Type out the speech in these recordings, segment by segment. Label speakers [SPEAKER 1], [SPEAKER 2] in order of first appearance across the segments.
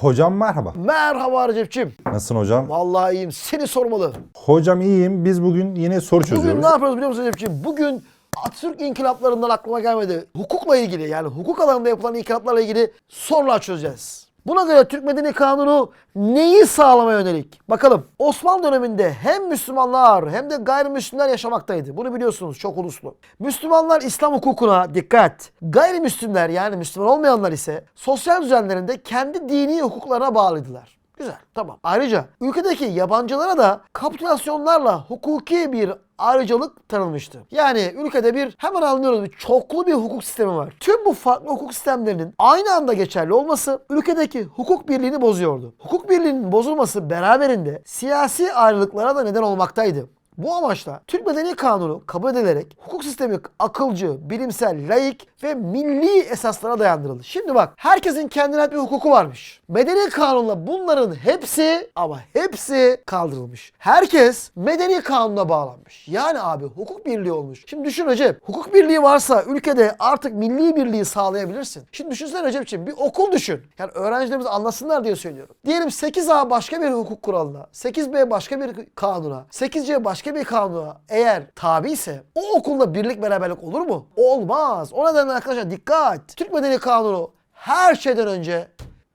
[SPEAKER 1] Hocam merhaba.
[SPEAKER 2] Merhaba Recep'ciğim.
[SPEAKER 1] Nasılsın hocam?
[SPEAKER 2] Vallahi iyiyim. Seni sormalı.
[SPEAKER 1] Hocam iyiyim. Biz bugün yine soru
[SPEAKER 2] Bugün
[SPEAKER 1] çözüyoruz.
[SPEAKER 2] ne yapıyoruz biliyor musun Recep'ciğim? Bugün Atatürk inkılaplarından aklıma gelmedi. Hukukla ilgili yani hukuk alanında yapılan inkılaplarla ilgili sorular çözeceğiz. Buna göre Türk Medeni Kanunu neyi sağlamaya yönelik? Bakalım Osmanlı döneminde hem Müslümanlar hem de gayrimüslimler yaşamaktaydı. Bunu biliyorsunuz çok uluslu. Müslümanlar İslam hukukuna dikkat. Gayrimüslimler yani Müslüman olmayanlar ise sosyal düzenlerinde kendi dini hukuklarına bağlıydılar. Güzel tamam. Ayrıca ülkedeki yabancılara da kapitülasyonlarla hukuki bir ayrıcalık tanınmıştı. Yani ülkede bir hemen anlıyoruz bir çoklu bir hukuk sistemi var. Tüm bu farklı hukuk sistemlerinin aynı anda geçerli olması ülkedeki hukuk birliğini bozuyordu. Hukuk birliğinin bozulması beraberinde siyasi ayrılıklara da neden olmaktaydı. Bu amaçla Türk Medeni Kanunu kabul edilerek hukuk sistemi akılcı, bilimsel, laik ve milli esaslara dayandırıldı. Şimdi bak herkesin kendine ait bir hukuku varmış. Medeni kanunla bunların hepsi ama hepsi kaldırılmış. Herkes medeni kanuna bağlanmış. Yani abi hukuk birliği olmuş. Şimdi düşün Recep. Hukuk birliği varsa ülkede artık milli birliği sağlayabilirsin. Şimdi düşünsene Recep'ciğim bir okul düşün. Yani öğrencilerimiz anlasınlar diye söylüyorum. Diyelim 8A başka bir hukuk kuralına, 8B başka bir kanuna, 8C başka bir kanuna eğer tabi ise o okulda birlik beraberlik olur mu? Olmaz. O nedenle arkadaşlar dikkat. Türk Medeni Kanunu her şeyden önce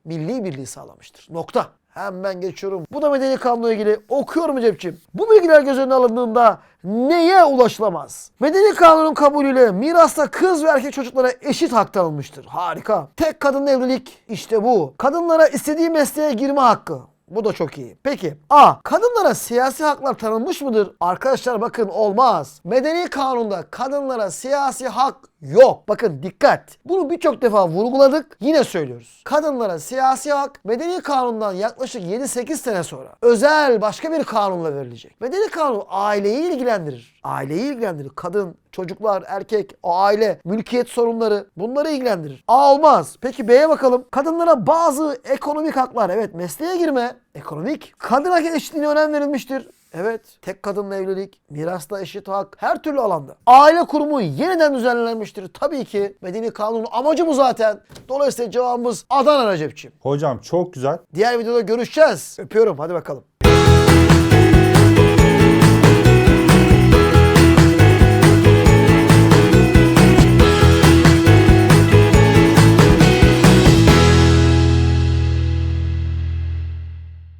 [SPEAKER 2] milli birliği sağlamıştır. Nokta. Hemen geçiyorum. Bu da medeni kanunla ilgili. Okuyorum Cepçim. Bu bilgiler göz önüne alındığında neye ulaşılamaz? Medeni kanunun kabulüyle mirasta kız ve erkek çocuklara eşit hak tanınmıştır. Harika. Tek kadın evlilik işte bu. Kadınlara istediği mesleğe girme hakkı. Bu da çok iyi. Peki A. Kadınlara siyasi haklar tanınmış mıdır? Arkadaşlar bakın olmaz. Medeni kanunda kadınlara siyasi hak yok. Bakın dikkat. Bunu birçok defa vurguladık. Yine söylüyoruz. Kadınlara siyasi hak medeni kanundan yaklaşık 7-8 sene sonra özel başka bir kanunla verilecek. Medeni kanun aileyi ilgilendirir. Aileyi ilgilendirir. Kadın, çocuklar, erkek, o aile, mülkiyet sorunları bunları ilgilendirir. A olmaz. Peki B'ye bakalım. Kadınlara bazı ekonomik haklar. Evet mesleğe girme. Ekonomik. Kadın hak eşitliğine önem verilmiştir. Evet. Tek kadınla evlilik, mirasta eşit hak, her türlü alanda. Aile kurumu yeniden düzenlenmiştir. Tabii ki medeni kanunun amacı bu zaten. Dolayısıyla cevabımız Adana Recep'ciğim.
[SPEAKER 1] Hocam çok güzel.
[SPEAKER 2] Diğer videoda görüşeceğiz. Öpüyorum. Hadi bakalım.